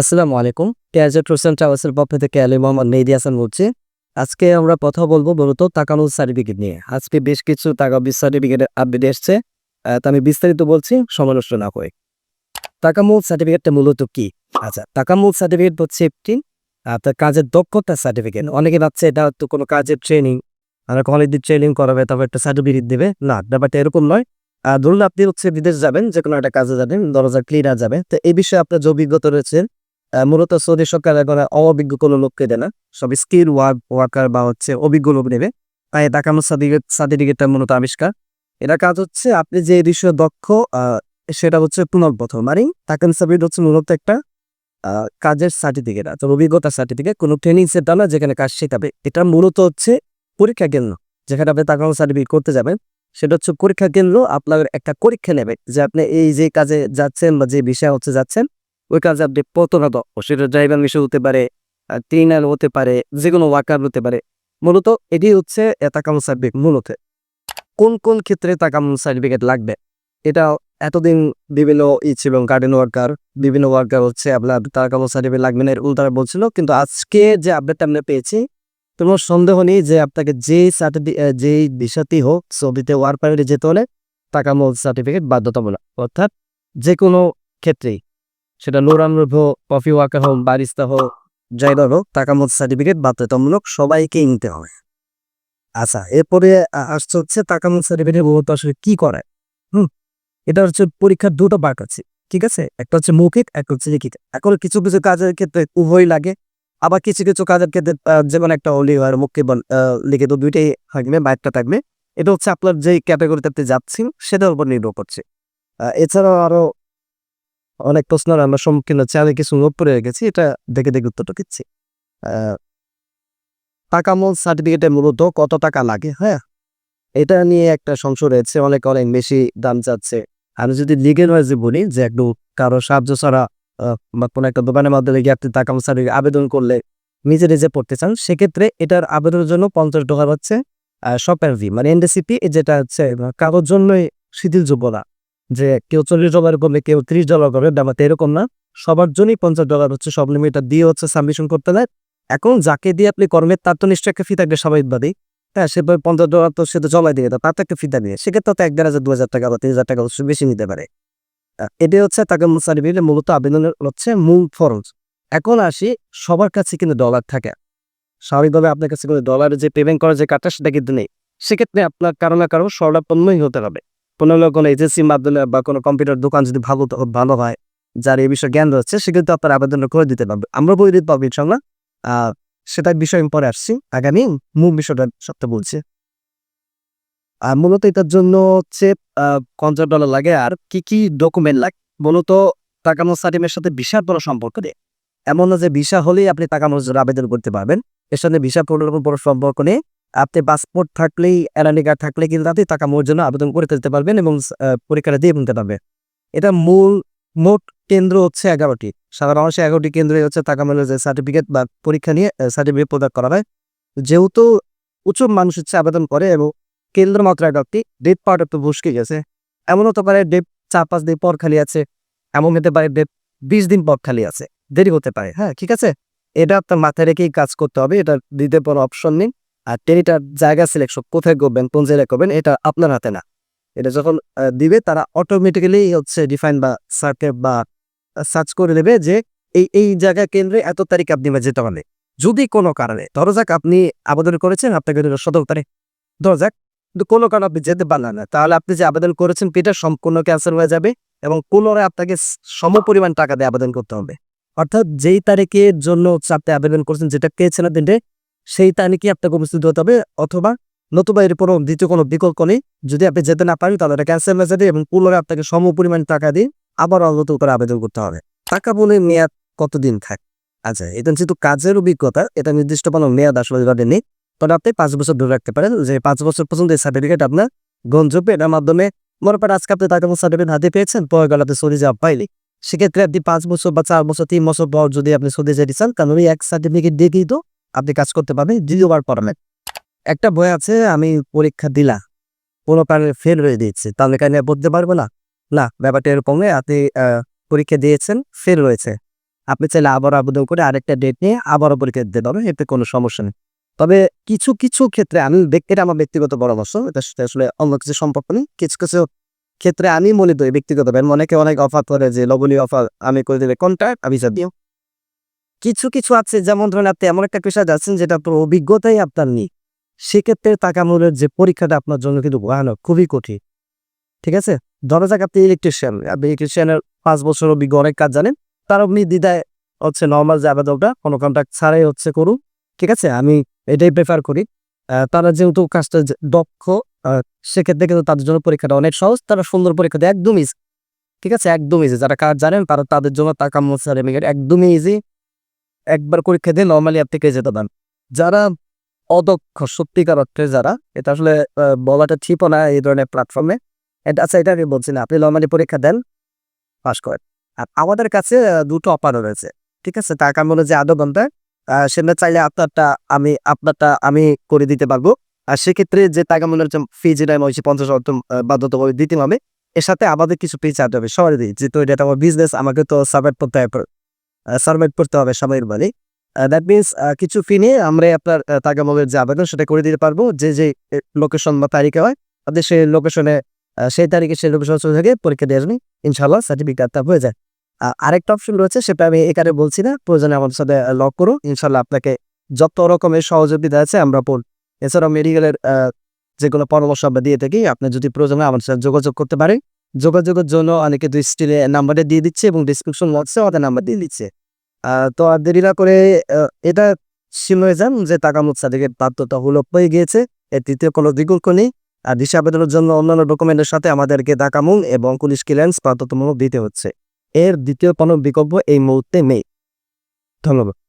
আসসালামু আলাইকুম। টেয়াজেট হোসেন ট্রাভেলসের পক্ষ থেকে আলী মোহাম্মদ মেহেদি হাসান বলছি। আজকে আমরা কথা বলব মূলত তাকানুল সার্টিফিকেট নিয়ে। আজকে বেশ কিছু টাকা বিশ সার্টিফিকেটের আপডেট এসছে। তো আমি বিস্তারিত বলছি সমালোচনা করে তাকামুল সার্টিফিকেটটা মূলত কি? আচ্ছা তাকামুল সার্টিফিকেট হচ্ছে একটি আপনার কাজের দক্ষতা সার্টিফিকেট। অনেকে ভাবছে এটা হয়তো কোনো কাজের ট্রেনিং আমরা কলেজে ট্রেনিং করাবে তবে একটা সার্টিফিকেট দেবে। না ব্যাপারটা এরকম নয়। আহ, ধরুন আপনি হচ্ছে বিদেশ যাবেন যে কোনো একটা কাজে যাবেন দরজা ক্লিনার যাবে তো এই বিষয়ে আপনার যে অভিজ্ঞতা রয়েছে মূলত সৌদি সরকার এখন অভিজ্ঞ কোনো লোককে দেয় না। সব স্কিল ওয়ার্ক ওয়ার্কার বা হচ্ছে অভিজ্ঞ লোক নেবে। তাই সার্টিফিকেট সার্টিফিকেটটা মূলত আবিষ্কার। এটা কাজ হচ্ছে আপনি যে বিষয়ে দক্ষ সেটা হচ্ছে পুনর্বথ মানে তাকান সার্টিফিকেট হচ্ছে মূলত একটা কাজের সার্টিফিকেট আছে অভিজ্ঞতার সার্টিফিকেট কোনো ট্রেনিং সেন্টার না যেখানে কাজ শেখাবে। এটা মূলত হচ্ছে পরীক্ষা কেন্দ্র, যেখানে আপনি তাকানো সার্টিফিকেট করতে যাবেন। সেটা হচ্ছে পরীক্ষা কেন্দ্র, আপনার একটা পরীক্ষা নেবে যে আপনি এই যে কাজে যাচ্ছেন বা যে বিষয় হচ্ছে যাচ্ছেন ওই কাজে আপনি প্রথনত সেটা ড্রাইভার মিশে হতে পারে ট্রেনার হতে পারে যে কোনো ওয়ার্কার হতে পারে। মূলত এটি হচ্ছে তাকামুল সার্টিফিকেট মূলত। কোন কোন ক্ষেত্রে তাকামুল সার্টিফিকেট লাগবে? এটা এতদিন বিভিন্ন ই ছিল গার্ডেন ওয়ার্কার বিভিন্ন ওয়ার্কার হচ্ছে আপনার তাকামুল সার্টিফিকেট লাগবে না, এর উল্টারা বলছিল। কিন্তু আজকে যে আপডেটটা আমরা পেয়েছি, কোনো সন্দেহ নেই যে আপনাকে যে সার্টিফিকেট যেই বিষয়টি হোক, ছবিতে ওয়ার যেতে হলে তাকামুল সার্টিফিকেট বাধ্যতামূলক। অর্থাৎ যে কোনো ক্ষেত্রেই। সেটা হোক কফি ওয়ার্কার হোক বারিস্তা হোক ড্রাইভার হোক তাকামুল সার্টিফিকেট বাধ্যতামূলক সবাইকে নিতে হবে। আচ্ছা এরপরে আসছে হচ্ছে তাকামুল সার্টিফিকেট আসলে কি করে? হুম এটা হচ্ছে পরীক্ষার দুটো পার্ট আছে ঠিক আছে? একটা হচ্ছে মৌখিক একটা হচ্ছে লিখিত। এখন কিছু কিছু কাজের ক্ষেত্রে উভয় লাগে আবার কিছু কিছু কাজের ক্ষেত্রে যেমন একটা হলি বল- আহ, লিখিত দুইটাই থাকবে বাইকটা থাকবে। এটা হচ্ছে আপনার যেই ক্যাটাগরিতে আপনি যাচ্ছেন সেটার উপর নির্ভর করছে। এছাড়াও আরও অনেক প্রশ্ন আমরা সম্মুখীন হচ্ছে আমি কিছু নোট করে রেখেছি এটা দেখে দেখে উত্তরটা দিচ্ছি। আহ, টাকামূল সার্টিফিকেটে মূলত কত টাকা লাগে হ্যাঁ? এটা নিয়ে একটা সংশয় রয়েছে অনেক অনেক বেশি দাম চাচ্ছে আমি যদি লিগেল ওয়াইজে বলি যে একটু কারও সাহায্য ছাড়া বা কোনো একটা দোকানের মাধ্যমে গিয়ে আপনি টাকামূল সার্টিফিকেট আবেদন করলে নিজে নিজে পড়তে চান সেক্ষেত্রে এটার আবেদনের জন্য পঞ্চাশ ডলার হচ্ছে শপের ভি মানে এনডিসিপি যেটা হচ্ছে কারোর জন্যই শিথিলযোগ্য না যে কেউ চল্লিশ ডলার করবে কেউ ত্রিশ ডলার করবে ব্যাপারটা এরকম না। সবার জন্যই পঞ্চাশ ডলার হচ্ছে সব লিমিটার দিয়ে হচ্ছে সাবমিশন করতে দেয়। এখন যাকে দিয়ে আপনি কর্মের তার তো নিশ্চয়ই একটা ফি থাকবে স্বাভাবিকভাবেই। হ্যাঁ সে পঞ্চাশ ডলার তো সে তো জমা দিয়ে দেয় তার তো একটা ফি থাকবে। সেক্ষেত্রে তো এক দেড় হাজার, দু হাজার টাকা বা তিন হাজার টাকা অবশ্যই বেশি নিতে পারে। এটাই হচ্ছে তাকে সার্টিফিকেট মূলত আবেদনের হচ্ছে মূল ফরজ। এখন আসি, সবার কাছে কিন্তু ডলার থাকে। স্বাভাবিকভাবে আপনার কাছে কোনো ডলারের যে পেমেন্ট করার যে কাজটা, সেটা কিন্তু নেই। সেক্ষেত্রে আপনার কারও না কারও স্বর্ণাপন্নই হতে হবে। কোনো কোনো এজেন্সির মাধ্যমে বা কোনো কম্পিউটার দোকান যদি ভালো ভালো হয়, যার এই বিষয়ে জ্ঞান রয়েছে সেক্ষেত্রে আপনার আবেদনটা করে দিতে পারবে। আমরা বই দিতে পারব ইনশাল্লাহ সেটার বিষয় পরে আসছি। আগামী মূল বিষয়টা সবটা বলছি। আর মূলত এটার জন্য হচ্ছে পঞ্চাশ ডলার লাগে। আর কি কি ডকুমেন্ট লাগে, মূলত টাকানো সার্টিমের সাথে ভিসার বড় সম্পর্ক নেই এমন না যে ভিসা হলেই আপনি টাকা জন্য আবেদন করতে পারবেন। এর সাথে ভিসা প্রোটোকল বড় সম্পর্ক নেই। আপনি পাসপোর্ট থাকলেই এরানি কার্ড থাকলে কিন্তু আপনি টাকা মোর জন্য আবেদন করে দিতে পারবেন এবং পরীক্ষাটা দিয়ে নিতে পারবেন। এটা মূল, মোট কেন্দ্র হচ্ছে এগারোটি। সাধারণ মানুষের এগারোটি কেন্দ্রে হচ্ছে টাকা মেলে যে সার্টিফিকেট বা পরীক্ষা নিয়ে সার্টিফিকেট প্রদান করা হয়। যেহেতু প্রচুর মানুষ হচ্ছে আবেদন করে এবং কেন্দ্র মাত্র এগারোটি ডেট পার্ট একটু বসকে গেছে। এমন হতে পারে ডেট চার পাঁচ দিন পর খালি আছে, এমন হতে পারে ডেট বিশ দিন পর খালি আছে। দেরি হতে পারে হ্যাঁ ঠিক আছে? এটা আপনার মাথায় রেখেই কাজ করতে হবে, এটা দিতে কোনো অপশন নেই। আর টেরিটার জায়গা সিলেকশন কোথায় করবেন, কোন জায়গায় করবেন, এটা আপনার হাতে না। এটা যখন দিবে, তারা অটোমেটিক্যালি হচ্ছে ডিফাইন বা সার্কেট বা সার্চ করে দেবে যে এই এই জায়গা কেন্দ্রে এত তারিখ আপনি যেতে পারবে যদি কোনো কারণে, ধরো যাক আপনি আবেদন করেছেন, আপনাকে সতেরো তারিখ, ধরো যাক, কিন্তু কোনো কারণে আপনি যেতে পারলেন না, তাহলে আপনি যে আবেদন করেছেন এটা সম্পূর্ণ ক্যান্সেল হয়ে যাবে এবং পুনরায় আপনাকে সম পরিমাণ টাকা দিয়ে আবেদন করতে হবে। অর্থাৎ যেই তারিখের জন্য হচ্ছে আপনি আবেদন করেছেন, যেটা পেয়েছেন না দিনটে সেই তারিখে আপনাকে উপস্থিত হতে হবে অথবা নতুবা এর কোনো দ্বিতীয় কোনো বিকল্প নেই। যদি আপনি যেতে না পারেন, তাহলে ক্যান্সেল হয়ে যাবে এবং পুনরায় আপনাকে সম পরিমাণ টাকা দিয়ে আবার নতুন করে আবেদন করতে হবে। টাকা বলে মেয়াদ কতদিন থাকে? আচ্ছা এটা যেহেতু কাজের অভিজ্ঞতা। এটা নির্দিষ্ট কোনো মেয়াদ আসলে এভাবে নেই। তবে আপনি পাঁচ বছর ধরে রাখতে পারেন যে পাঁচ বছর পর্যন্ত এই সার্টিফিকেট আপনার গ্রহণযোগ্য এটার মাধ্যমে মনে করেন আজকে আপনি টাকা সার্টিফিকেট হাতে পেয়েছেন পরে গেলে আপনি সৌদি যাওয়া পাইলি সেক্ষেত্রে আপনি পাঁচ বছর বা চার বছর, তিন বছর পর যদি আপনি সৌদি যেতে চান কারণ ওই এক সার্টিফিকেট দিয়ে কিন্তু আপনি কাজ করতে পারবেন দ্বিতীয়বার পড়ালেন একটা বই আছে আমি পরীক্ষা দিলাম কোনো কারণে ফেল হয়ে দিয়েছি তাহলে কারণে বলতে পারব না? না ব্যাপারটা এরকম নয়, আপনি পরীক্ষা দিয়েছেন ফেল হয়েছে। আপনি চাইলে আবার আবেদন করে আরেকটা ডেট নিয়ে আবারও পরীক্ষা দিতে পারবেন এতে কোনো সমস্যা নেই। তবে কিছু কিছু ক্ষেত্রে আমি এটা আমার ব্যক্তিগত পরামর্শ এটা সাথে আসলে অন্য কিছু সম্পর্ক নেই। কিছু কিছু ক্ষেত্রে আমি মনে করি ব্যক্তিগত অনেকে অনেক অফার করে যে লবণীয় অফার আমি করে দিলে কন্ট্রাক্ট আমি যা দিও। কিছু কিছু আছে, যেমন ধরেন আপনি এমন একটা পেশা যাচ্ছেন যেটা আপনার অভিজ্ঞতাই আপনার নেই। সেক্ষেত্রে টাকা মূল্যের যে পরীক্ষাটা আপনার জন্য কিন্তু ভয়ানক, খুবই কঠিন। ঠিক আছে? ধরা যাক আপনি ইলেকট্রিশিয়ান আপনি ইলেকট্রিশিয়ানের পাঁচ বছর অভিজ্ঞ, অনেক কাজ জানেন। তার আপনি দ্বিধায় হচ্ছে নর্মাল যে আবেদনটা, কোনো কন্ট্রাক্ট ছাড়াই হচ্ছে করুন। ঠিক আছে? আমি এটাই প্রেফার করি। তারা যেহেতু কাজটা দক্ষ সেক্ষেত্রে কিন্তু তাদের জন্য পরীক্ষাটা অনেক সহজ। তারা সুন্দর পরীক্ষা দেয়, একদম ইজি ঠিক আছে? একদম ইজি যারা কাজ জানেন, তারা তাদের জন্য টাকা সার্টিফিকেট একদমই ইজি একবার পরীক্ষা দিয়ে নর্মালি আপনি পেয়ে যেতে পারেন। যারা অদক্ষ, সত্যিকার অর্থে যারা, এটা আসলে বলাটা ঠিকও না এই ধরনের প্ল্যাটফর্মে এটা আচ্ছা এটা আমি বলছি না, আপনি নর্মালি পরীক্ষা দেন পাস করেন। আর আমাদের কাছে দুটো অফার রয়েছে, ঠিক আছে? টাকা মনে যে আধা ঘণ্টা সেটা চাইলে আপনারটা আমি আপনারটা আমি করে দিতে পারব। আর সেক্ষেত্রে যে টাকা মনের যে ফি যেটা আমি হচ্ছে পঞ্চাশ অর্থ বাধ্যতামূলক দিতে হবে, এর সাথে আমাদের কিছু ফি চার্জ হবে। সবাই দিই যেহেতু এটা আমার বিজনেস আমাকে তো সার্ভাইভ করতে হবে। সার্ভাইভ করতে হবে সবাই মানে দ্যাট মিনস কিছু ফি নিয়ে আমরা আপনার টাকা যে আবেদন সেটা করে দিতে পারব। যে যে লোকেশন বা তারিখে হয়, আপনি সেই লোকেশনে সেই তারিখে সেই লোকেশন থেকে পরীক্ষা দিয়ে আসবেন। ইনশাল্লাহ সার্টিফিকেটটা হয়ে যায়। আরেকটা অপশন রয়েছে, সেটা আমি এখানে বলছি না, প্রয়োজনে আমাদের সাথে লক করুন। ইনশাল্লাহ আপনাকে যত রকমের সহযোগিতা আছে আমরা পড় এছাড়াও মেডিকেলের যেগুলো পরামর্শ আমরা দিয়ে থাকি, আপনি যদি প্রয়োজনে আমাদের সাথে যোগাযোগ করতে পারেন। যোগাযোগের জন্য অনেকে দুই স্টিলে নাম্বারটা দিয়ে দিচ্ছে এবং ডিসক্রিপশন বক্সে ওদের নাম্বার দিয়ে দিচ্ছে। তো আর দেরি না করে এটা ছিল যান যে টাকা মুখ সাদিকের বাধ্যতা হলো পেয়ে গিয়েছে। এর তৃতীয় কোনো বিকল্প নেই। আর দিশা আবেদনের জন্য অন্যান্য ডকুমেন্টের সাথে আমাদেরকে ডাকামুং এবং পুলিশ ক্লিয়ারেন্স বাধ্যতামূলক দিতে হচ্ছে। এর দ্বিতীয় কোনো বিকল্প এই মুহূর্তে নেই। ধন্যবাদ।